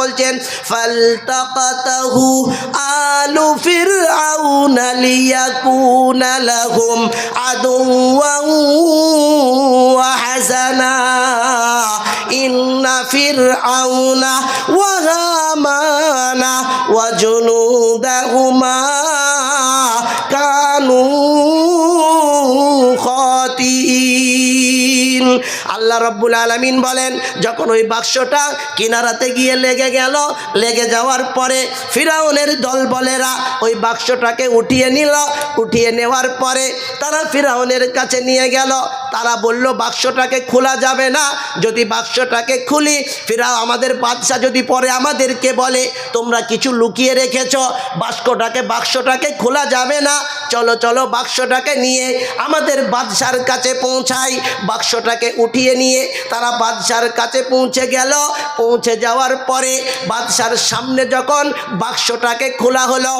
বলছেন, ফালতাকাতাহু আলু ফিরআউনা লিয়াকুনা লাহুম আদুওয়ান ওয়া হাসানা। ইন্না ফিরআউনা ওয়া হামানা ওয়া জুনুদাহুমা কানু আল্লাহ রব্বুল আলামিন বলেন, যখন ওই বাক্সটা কিনারাতে গিয়ে লেগে গেল, লেগে যাওয়ার পরে ফিরাউনের দল বলেরা ওই বাক্সটাকে উঠিয়ে নিল। উঠিয়ে নেওয়ার পরে তারা ফিরাউনের কাছে নিয়ে গেল। তারা বলল, বাক্সটাকে খোলা যাবে না। যদি বাক্সটাকে খুলি, ফিরাও আমাদের বাদশাহ যদি পরে আমাদেরকে বলে, তোমরা কিছু লুকিয়ে রেখেছ, বাক্সটাকে বাক্সটাকে খোলা যাবে না। চলো চলো বাক্সটাকে নিয়ে আমাদের বাদশার কাছে পৌঁছাই। বাক্সটাকে উঠিয়ে নিয়ে তারা বাদশার কাছে পৌঁছে গেল। পৌঁছে যাওয়ার পরে বাদশার সামনে যখন বাক্সটাকে খোলা হলো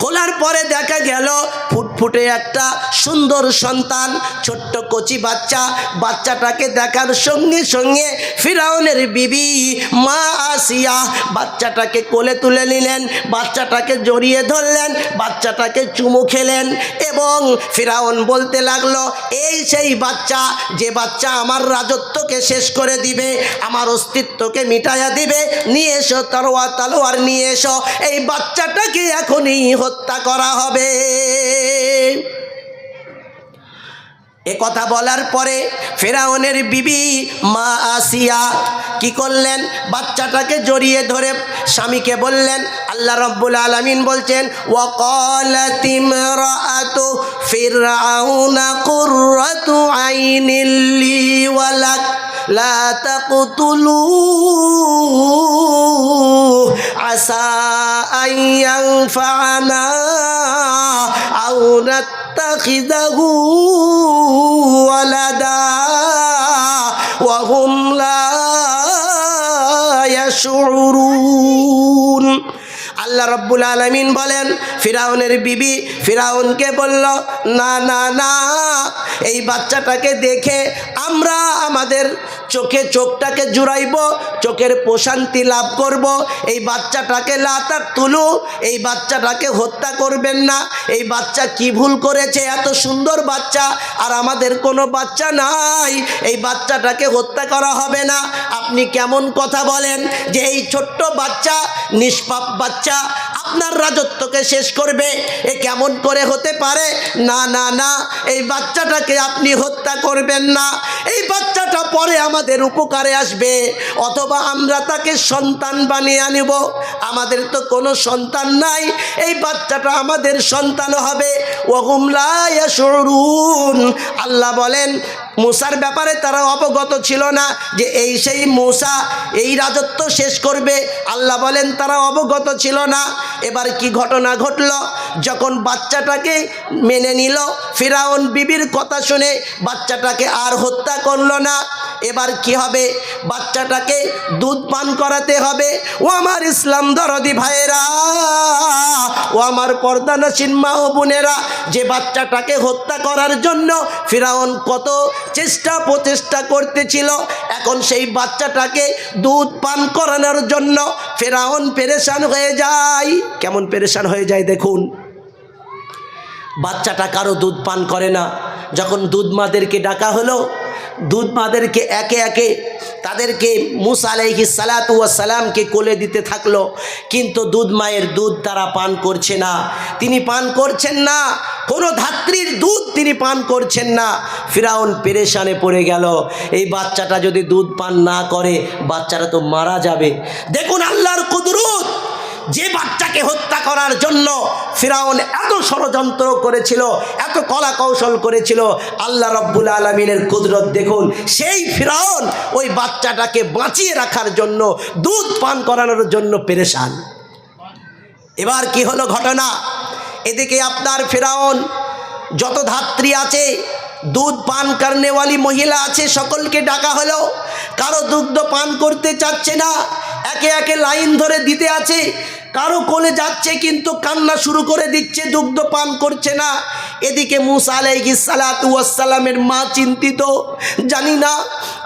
খোলার পরে দেখা গেল ফুটফুটে একটা সুন্দর সন্তান, ছোট্ট কচি বাচ্চা। বাচ্চাটাকে দেখার সঙ্গে সঙ্গে ফিরাউনের বিবি মা আসিয়া বাচ্চাটাকে কোলে তুলে নিলেন, বাচ্চাটাকে জড়িয়ে ধরলেন, বাচ্চাটাকে চুমু খেলেন এবং ফিরাউন বলতে লাগল, এই সেই বাচ্চা, যে বাচ্চা আমার রাজত্বকে শেষ করে দিবে, আমার অস্তিত্বকে মিটাইয়া দিবে, নিয়ে এসো তরোয়া তলোয়ার নিয়ে এসো। এই বাচ্চাটাকে এখনই হত্যা করা হবে। এ কথা বলার পরে ফেরাউনের বিবি মা আসিয়া কি করলেন? বাচ্চাটাকে জড়িয়ে ধরে স্বামীকে বললেন, আল্লাহ রব্বুল আলমিন বলছেন ইমরাআতু ফানা আউরাত তাখিদাহু ওয়ালাদা ওয়াহুম লা ইয়াশউরুন আল্লাহ রব্বুল আলমিন বলেন, ফিরাউনের বিবি ফিরাউনকে বলল, না না না, এই বাচ্চাটাকে দেখে আমরা আমাদের চোখে চোখটাকে জুড়াইব, চোখের প্রশান্তি লাভ করব। এই বাচ্চাটাকে লাতার তুলু, এই বাচ্চাটাকে হত্যা করবেন না। এই বাচ্চা কি ভুল করেছে? এত সুন্দর বাচ্চা, আর আমাদের কোনো বাচ্চা নাই। এই বাচ্চাটাকে হত্যা করা হবে না। আপনি কেমন কথা বলেন যে এই ছোট্ট বাচ্চা, নিষ্পাপ বাচ্চা আপনার রাজত্বকে শেষ করবে। এ কেমন করে হতে পারে? না না না, এই বাচ্চাটাকে আপনি হত্যা করবেন না। এই বাচ্চাটা পরে আমাদের উপকারে আসবে। অথবা আমরা তাকে সন্তান বানিয়ে আনিব। আমাদের তো কোনো সন্তান নাই। এই বাচ্চাটা আমাদের সন্তান হবে। সরুন আল্লাহ বলেন মূসার ব্যাপারে তারা অবগত ছিল না যে এই সেই মূসা এই রাজত্ব শেষ করবে। আল্লাহ বলেন তারা অবগত ছিল না। এবার কি ঘটনা ঘটল? যখন বাচ্চাটাকে মেনে নিল, ফেরাউন বিবির কথা শুনে বাচ্চাটাকে আর হত্যা করল না। এবার কি হবে? বাচ্চাটাকে দুধ পান করাতে হবে। ও আমার ইসলাম দরদি ভাইয়েরা, ও আমার পর্দানাসীন মা ও বোনেরা, যে বাচ্চাটাকে হত্যা করার জন্য ফিরাউন কত চেষ্টা প্রচেষ্টা করতেছিল, এখন সেই বাচ্চাটাকে দুধ পান করানোর জন্য ফেরাউন পেরেশান হয়ে যায়। কেমন পেরেশান হয়ে যায় দেখুন। বাচ্চাটা কারও দুধ পান করে না। যখন দুধ মাদেরকে ডাকা হলো দুধ মাদেরকে একে একে তাদেরকে মুসা আলাইহি সালাতু সালামকে কোলে দিতে থাকল। কিন্তু দুধ মায়ের দুধ তারা পান করছে না। তিনি পান করছেন না। কোনো ধাত্রীর দুধ তিনি পান করছেন না। ফিরাউন পেরেশানে পড়ে গেল। এই বাচ্চাটা যদি দুধ পান না করে বাচ্চাটা তো মারা যাবে। দেখুন আল্লাহর কুদরত। যে বাচ্চাকে হত্যা করার জন্য ফিরাউন এত ষড়যন্ত্র করেছিল, এত কলা কৌশল করেছিল, আল্লাহ রব্বুল আলমিনের কুদরত দেখুন, সেই ফিরাউন ওই বাচ্চাটাকে বাঁচিয়ে রাখার জন্য, দুধ পান করানোর জন্য পেরেশান। এবার কি হলো ঘটনা? এদিকে আপনার ফেরাউন, যত ধাত্রী আছে, দুধ পান কারণেওয়ালি মহিলা আছে, সকলকে ডাকা হলো। কারও দুগ্ধ পান করতে চাচ্ছে না, একে একে লাইন ধরে দিতে আছে। কারও কোলে যাচ্ছে কিন্তু কান্না শুরু করে দিচ্ছে দুগ্ধ পান করছে না। এদিকে মুসা আলাইহিস সালাতু ওয়াসসালামের মা চিন্তিত, জানি না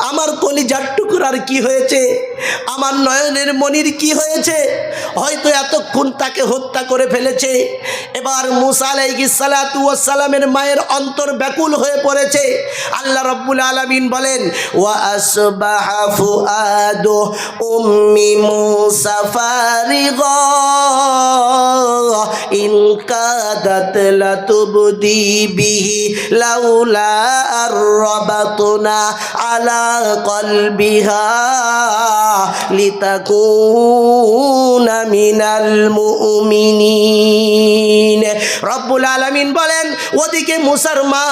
আমার কলিজার টুকরার কি হয়েছে, আমার নয়নের মনির কি হয়েছে, হয়তো এতক্ষণ তাকে হত্যা করে ফেলেছে। এবার মুসা আলাইহিস সালাতু ওয়াসসালামের মায়ের অন্তর ব্যাকুল হয়ে পড়েছে। আল্লাহ রব্বুল আলামিন বলেন, ওয়া আসবাহা ফুআদু উম্মি মুসা ফারিগা ইন কাদাত লাতুবদি বিহি লাউলা আরবাতুনা আলা কলবিহা লিতাকুনা মিনাল মুমিনিন। রব্বুল আলামিন বলেন ওদিকে মুসার মা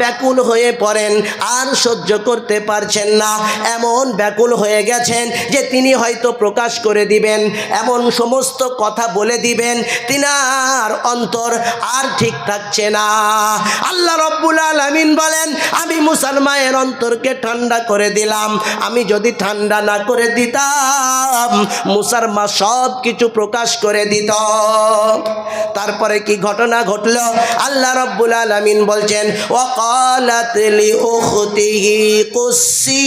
ব্যাকুল হয়ে পড়েন, আর সহ্য করতে পারছেন না। এমন ব্যাকুল হয়ে গেছেন যে তিনি হয়তো প্রকাশ করে দিবেন, এমন সমস্ত কথা বলে দিবেন, তিনার অন্তর আর ঠিক থাকছে না। আল্লাহ রব্বুল আলামিন বলেন, আমি মুসলমানের অন্তরকে ঠান্ডা করে দিলাম। আমি যদি ঠান্ডা না করে দিতাম মুসার মা সব কিছু প্রকাশ করে দিত। তারপরে কি ঘটনা ঘটল? আল্লাহ রব্বুল আলামিন বলছেন, ওয়াকালাত লি উখতিহি কুসি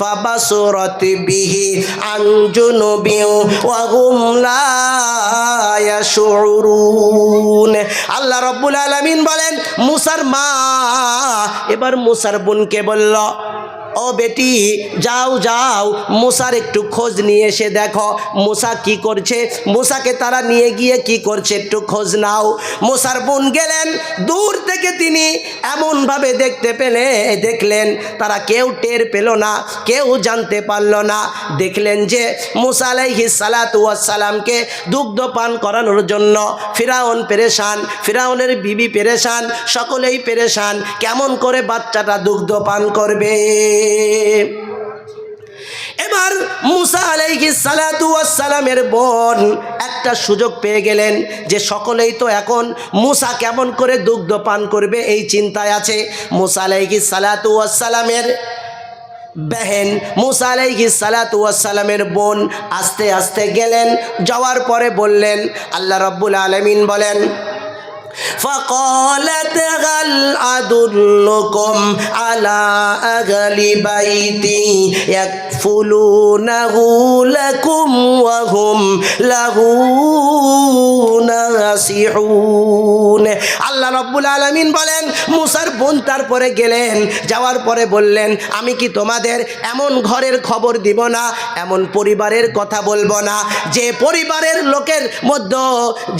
ফাবাসুরাত বিহি আন জুনুবি ওয়া হুম লা ইয়াশউরুন। আল্লাহ রব্বুল আলামিন বলেন, মুসার মা এবার মুসার বোনকে বলল ও বেটি, যাও যাও, মুসার একটু খোঁজ নিয়ে এসে দেখো, মুসা কি করছে? মুসাকে তারা নিয়ে গিয়ে কি করছে? একটু খোঁজ নাও। মুসার বোন গেলেন, দূর থেকে তিনি এমনভাবে দেখতে পেলে, দেখলেন তারা কেউ টের পেল না, কেউ জানতে পারল না। দেখলেন যে মুসা আলাইহি সালাতামকে দুগ্ধ পান করানোর জন্য ফিরাউন পেরেশান, ফিরাউনের বিবি পেরেশান, সকলেই পেরেশান, কেমন করে বাচ্চাটা দুগ্ধ পান করবে? এবার মুসা আলাইহি সালাতু সালামের বোন একটা সুযোগ পেয়ে গেলেন যে সকলেই তো এখন মুসা কেমন করে দুগ্ধ পান করবে এই চিন্তায় আছে। মুসা আলাইহি সালাতু সালামের বেহেন, মুসা আলাইহি সালাতু সালামের বোন আস্তে আস্তে গেলেন, যাওয়ার পরে বললেন, আল্লাহ রব্বুল আলামিন বলেন فقالت هل أدلكم على أهل بيتي يكفلونه لكم وهم له ناصحون রব্বুল আলামিন বলেন, মুসার বোন তারপরে গেলেন, যাওয়ার পরে বললেন, আমি কি তোমাদের এমন ঘরের খবর দিব না, এমন পরিবারের কথা বলব না? যে পরিবারের লোকের মধ্যে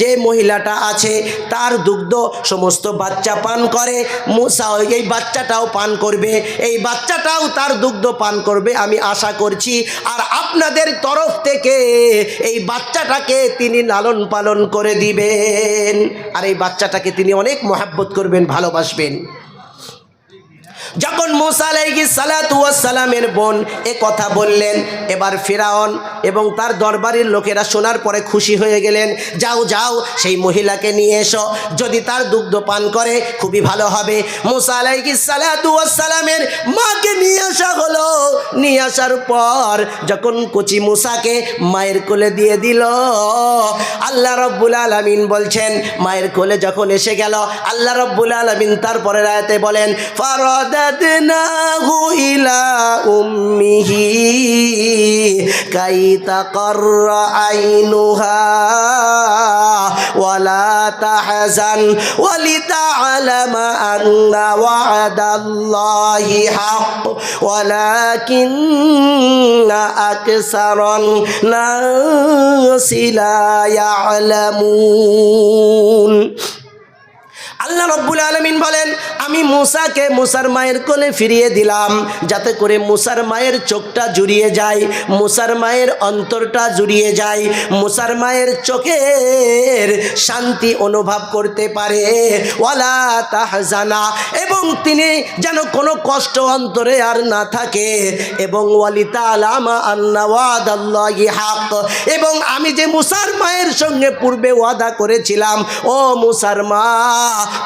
যে মহিলাটা আছে, তার দুগ্ধ সমস্ত বাচ্চা পান করে, মুসা এই বাচ্চাটাও পান করবে, এই বাচ্চাটাও তার দুগ্ধ পান করবে আমি আশা করছি। আর আপনাদের তরফ থেকে এই বাচ্চাটাকে তিনি লালন পালন করে দিবেন। আর এই বাচ্চাটাকে তিনি অনেক মহাব্বত করবেন ভালোবাসবেন। যখন মুসা আলাইহি সালামের বোন এ কথা বললেন, এবার ফিরাউন এবং তার দরবারের লোকেরা শোনার পরে খুশি হয়ে গেলেন, যাও যাও, সেই মহিলাকে নিয়ে এসো, যদি তার দুগ্ধ পান করে, খুবই ভালো হবে। মুসা আলাইহি সালামের মাকে নিয়ে আসা হলো। নিয়ে আসার পর যখন কচি মুসাকে মায়ের কোলে দিয়ে দিল, আল্লাহ রব্বুল আলামিন বলছেন, মায়ের কোলে যখন এসে গেল, আল্লাহ রব্বুল আলামিন তারপরে রায়তে বলেন مددناه إلى أمه كي تقر عينها ولا تحزن ولتعلم أن وعد الله حق ولكن أكثر الناس لا يعلمون আল্লাহ রব্বুল আলমিন বলেন, আমি মুসাকে মুসার মায়ের কোলে ফিরিয়ে দিলাম, যাতে করে মুসার মায়ের চোখটা জুড়িয়ে যায়, মুসার মায়ের অন্তরটা জুড়িয়ে যায়, মুসার মায়ের চোখের শান্তি অনুভব করতে পারে। ওয়ালা তাহজানা, এবং তিনি যেন কোনো কষ্ট অন্তরে আর না থাকে। এবং ওয়ালিতা আলামা আল্লাহি হাক এবং আমি যে মুসার মায়ের সঙ্গে পূর্বে ওয়াদা করেছিলাম, ও মুসার মা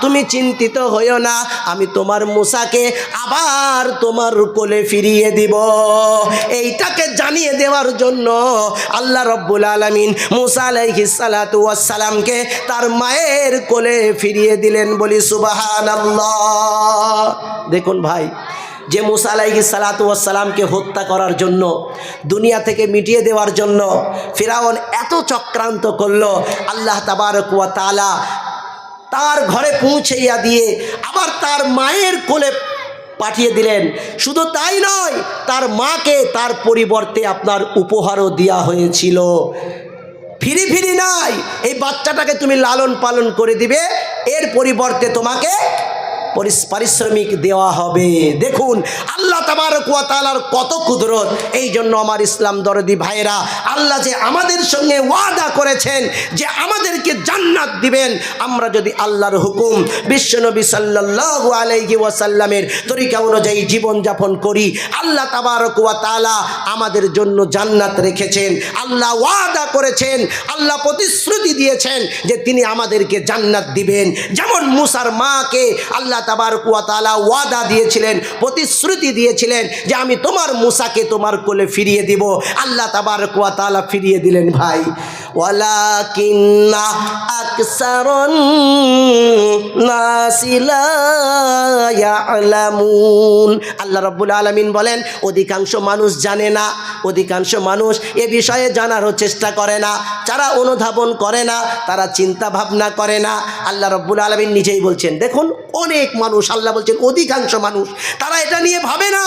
তুমি চিন্তিত হইও না, আমি তোমার মুসাকে আবার তোমার কোলে ফিরিয়ে দিব। এইটাকে জানিয়ে দেওয়ার জন্য আল্লাহ রব্বুল আলমিন মুসা আলাইহিস সালাতু ওয়াস সালামকে তার মায়ের কোলে ফিরিয়ে দিলেন বলি সুবাহান দেখুন ভাই, যে মুসা আলাইহি সালাতামকে হত্যা করার জন্য, দুনিয়া থেকে মিটিয়ে দেওয়ার জন্য ফিরাউন এত চক্রান্ত করল, আল্লাহ তাবারক ওয়া তাআলা তার ঘরে পৌঁছাইয়া দিয়ে আবার তার মায়ের কোলে পাঠিয়ে দিলেন। শুধু তাই নয়, তার মাকে তার পরিবর্তে আপনার উপহারও দেওয়া হয়েছিল। ফিরি ফিরি নাই, এই বাচ্চাটাকে তুমি লালন পালন করে দিবে, এর পরিবর্তে তোমাকে পারিশ্রমিক দেওয়া হবে। দেখুন, আল্লাহ তালার কত কুদরত। এই জন্য আমার ইসলাম দরদি ভাইরা আল্লাহ যে আমাদের সঙ্গে ওয়াদা করেছেন যে আমাদেরকে জান্নাত দিবেন, আমরা যদি আল্লাহর হুকুম বিশ্বনবী সাল্লাল্লাহু আলাইহি ওয়াসাল্লামের তরিকা অনুযায়ী জীবনযাপন করি, আল্লাহ তাবারক ওয়া তাআলা আমাদের জন্য জান্নাত রেখেছেন। আল্লাহ ওয়াদা করেছেন, আল্লাহ প্রতিশ্রুতি দিয়েছেন যে তিনি আমাদেরকে জান্নাত দিবেন। যেমন মুসার মাকে আল্লাহ তাবারক কুয়াতালা ওয়াদা দিয়েছিলেন, প্রতিশ্রুতি দিয়েছিলেন যে আমি তোমার মুসাকে তোমার কোলে ফিরিয়ে দিব। আল্লাহ তাবার কুয়াতালা ফিরিয়ে দিলেন, ভাই। ওয়ালাকিন্না আকসারুন নাসি লা ইয়ালামুন আল্লাহ রাব্বুল আলামিন বলেন, অধিকাংশ মানুষ জানে না, অধিকাংশ মানুষ এ বিষয়ে জানারও চেষ্টা করে না, যারা অনুধাবন করে না, তারা চিন্তা ভাবনা করে না। আল্লাহ রব্বুল আলমিন নিজেই বলছেন, দেখুন, অনেক মানুষ, আল্লাহ বলছেন, অধিকাংশ মানুষ, তারা এটা নিয়ে ভাবে না।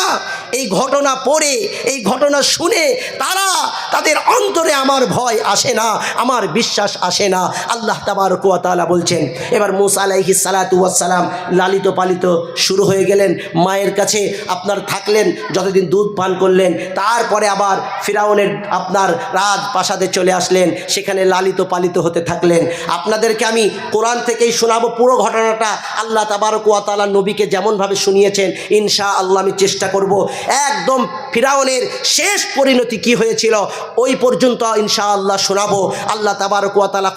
এই ঘটনা পড়ে, এই ঘটনা শুনে তারা তাদের অন্তরে আমার ভয় আসে না। আমার বিশ্বাস আসে না। আল্লাহ তাবার কুয়াতালা বলছেন, এবার মুসা আলাইহি সালাতাম লালিত পালিত শুরু হয়ে গেলেন। মায়ের কাছে আপনার থাকলেন, যতদিন দুধ পান করলেন, তারপরে আবার ফিরাউনের আপনার রাজ প্রাসাদে চলে আসলেন, সেখানে লালিত পালিত হতে থাকলেন। আপনাদেরকে আমি কোরআন থেকেই শোনাবো পুরো ঘটনাটা। আল্লাহ তাবারক ওয়া নবীকে যেমনভাবে শুনিয়েছেন ইনশা আল্লাহ আমি চেষ্টা করব। একদম ফিরাউনের শেষ পরিণতি কি হয়েছিল, ওই পর্যন্ত ইনশা আল্লাহ শোনাবো। আল্লাহ তাবারক ওয়া তাআলা